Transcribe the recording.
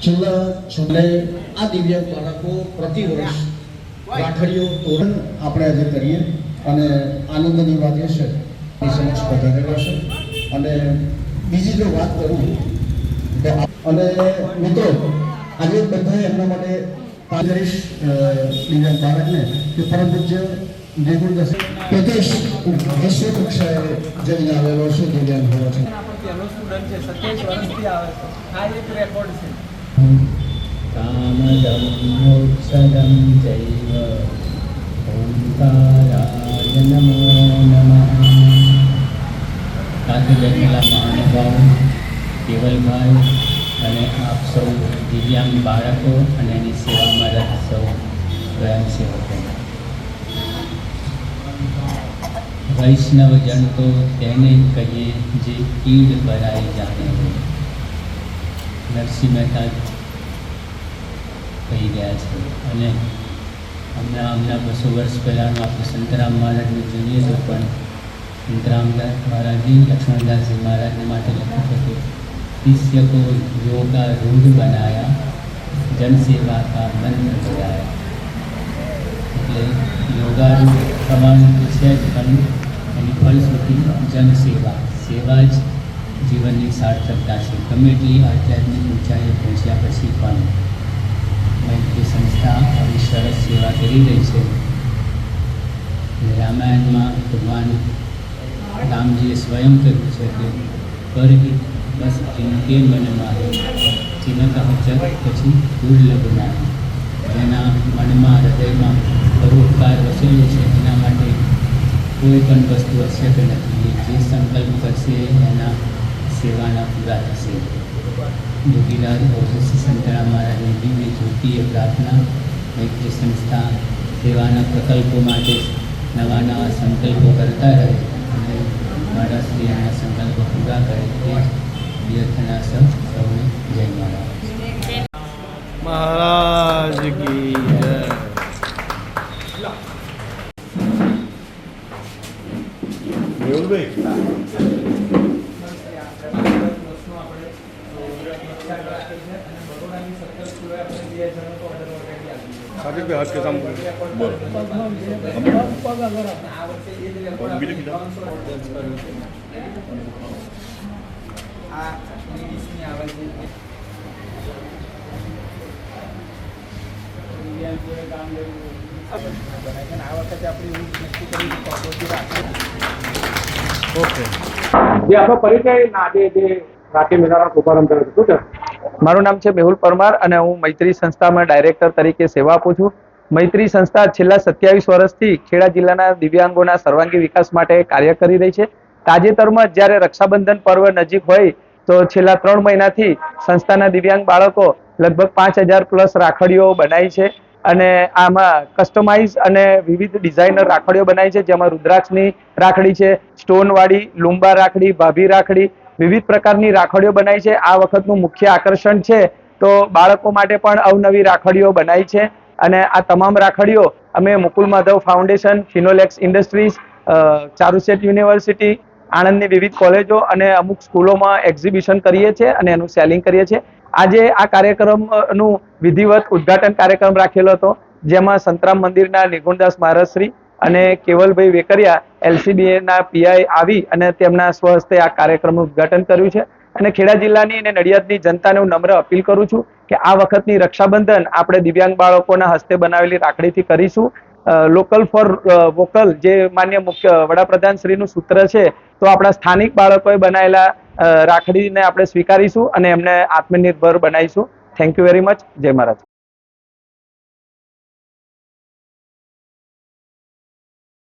છેલ્લા છેલ્લે આ દિવ્યાંગ બાળકો પ્રતિ વર્ષ તોરણ આપણે આજે કરીએ અને આનંદની વાત એ છે સમક્ષ પધારેલા છે. અને બીજી જો વાત કરું અને મિત્રો આજે બધાએ એમના માટે પાજરીશ દિવ્યાંગ બાળકને. કે પરમ પૂજ્ય દેગુણ દસ પ્રદેશ વિશ્વ કક્ષાએ જઈને આવેલો છે દિવ્યાંગ હોવાથી પહેલો સ્ટુડન્ટ છે સત્યાવીસ વર્ષથી આવે છે. આ એક રેકોર્ડ છે. નમો નમઃ મહાનુભાવો કેવલભાઈ અને આપ સૌ દિવ્યાંગ બાળકો અને એની સેવામાં રત સૌ સ્વયંસેવકો. વૈષ્ણવજન તો તેને કહીએ જે કીડ ભરાઈ જાણે નરસિંહ મહેતા કહી ગયા છે. અને હમણાં હમણાં બસો વર્ષ પહેલાંનું આપણે સંતરામ મહારાજને જોઈએ તો પણ સંતરામ મહારાજજી લક્ષ્મણદાસજી મહારાજને માટે લખ્યું છે કે શિષ્ય को योगा रूढ़ बनाया जन सेवा का मंत्र બજાયા એટલે યોગારૂઢ થવાનું તો છે જ પણ એની ફલશ્રુતિ જનસેવા સેવા જ જીવનની સાર્થકતા છે ગમે એટલી આધ્યાત્મિક ઊંચાઈએ પહોંચ્યા પછી પણ મૈત્રી સંસ્થા આવી સરસ સેવા કરી રહી છે અને રામાયણમાં ભગવાન રામજીએ સ્વયં કહ્યું છે કે પરહિત બસ જિનકે મને મારે જિનક જગ પછી દુર્લભ નામ જેના મનમાં હૃદયમાં પરોપકાર વસેલો છે એના માટે કોઈ પણ વસ્તુ અશક્ય નથી એ જે સંકલ્પ કરશે એના સેવાના પૂરા થશે યોગીલાલ ઓઝસી સંતરામ મહારાજની દિવ્ય જ્યોતિએ પ્રાર્થના મૈત્રી સંસ્થા સેવાના પ્રકલ્પો માટે નવા નવા સંકલ્પો કરતા રહે અને મારા શ્રી એના સંકલ્પો પૂરા કરે તે વ્યર્થના સૌને જય મહારાજ મહારાજ કી સાબિત ભાઈ હાથ કે સામ બોલો બીજું કીધા આ લેડીઝની આવે છે. દિવ્યાંગોએ કામ લેવું બનાવે છે અને આ વખતે આપણે એવું નક્કી કર્યું કે જે આપણો પરિચય ના આજે જે રાતે મેળાનો શુભારંભ કર્યો શું છે? મારું નામ છે મેહુલ પરમાર અને હું મૈત્રી સંસ્થામાં ડાયરેક્ટર તરીકે સેવા આપું છું. મૈત્રી સંસ્થા છેલ્લા સત્યાવીસ વર્ષથી ખેડા જિલ્લાના દિવ્યાંગોના સર્વાંગી વિકાસ માટે કાર્ય કરી રહી છે. તાજેતરમાં જ્યારે રક્ષાબંધન પર્વ નજીક હોય તો છેલ્લા ત્રણ મહિનાથી સંસ્થાના દિવ્યાંગ બાળકો લગભગ પાંચ હજાર પ્લસ રાખડીઓ બનાવી છે અને આમાં કસ્ટમાઇઝ અને વિવિધ ડિઝાઇનર રાખડીઓ બનાવી છે. જેમાં રુદ્રાક્ષની રાખડી છે, સ્ટોનવાળી, લુંબા રાખડી, ભાભી રાખડી, વિવિધ પ્રકારની રાખડીઓ બનાવી છે. આ વખતનું મુખ્ય આકર્ષણ છે તો બાળકો માટે પણ અવનવી રાખડીઓ બનાવી છે અને આ તમામ રાખડીઓ અમે Mukul Madhav foundation, Finolex industries Charusat university આણંદની વિવિધ કોલેજો અને અમુક સ્કૂલોમાં એક્ઝિબિશન કરીએ છીએ અને એનું સેલિંગ કરીએ છીએ. આજે આ કાર્યક્રમનું વિધિવત ઉદ્ઘાટન કાર્યક્રમ રાખેલો હતો, જેમાં સંતરામ મંદિરના નિગુણદાસ મહારાજશ્રી અને કેવલભાઈ વેકરિયા એલસીબીએના પીઆઈ આવી અને તેમના સ્વહસ્તે આ કાર્યક્રમનું ઉદ્ઘાટન કર્યું છે. અને ખેડા જિલ્લાની અને નડિયાદની જનતાને હું નમ્ર અપીલ કરું છું કે આ વખતની રક્ષાબંધન આપણે દિવ્યાંગ બાળકોના હસ્તે બનાવેલી રાખડીથી કરીશું. લોકલ ફોર વોકલ જે માન્ય મુખ્ય વડાપ્રધાન શ્રીનું સૂત્ર છે તો આપણા સ્થાનિક બાળકોએ બનાવેલા રાખડીને આપણે સ્વીકારીશું અને એમને આત્મનિર્ભર બનાવીશું. થેન્ક યુ વેરી મચ જય મહારાજ.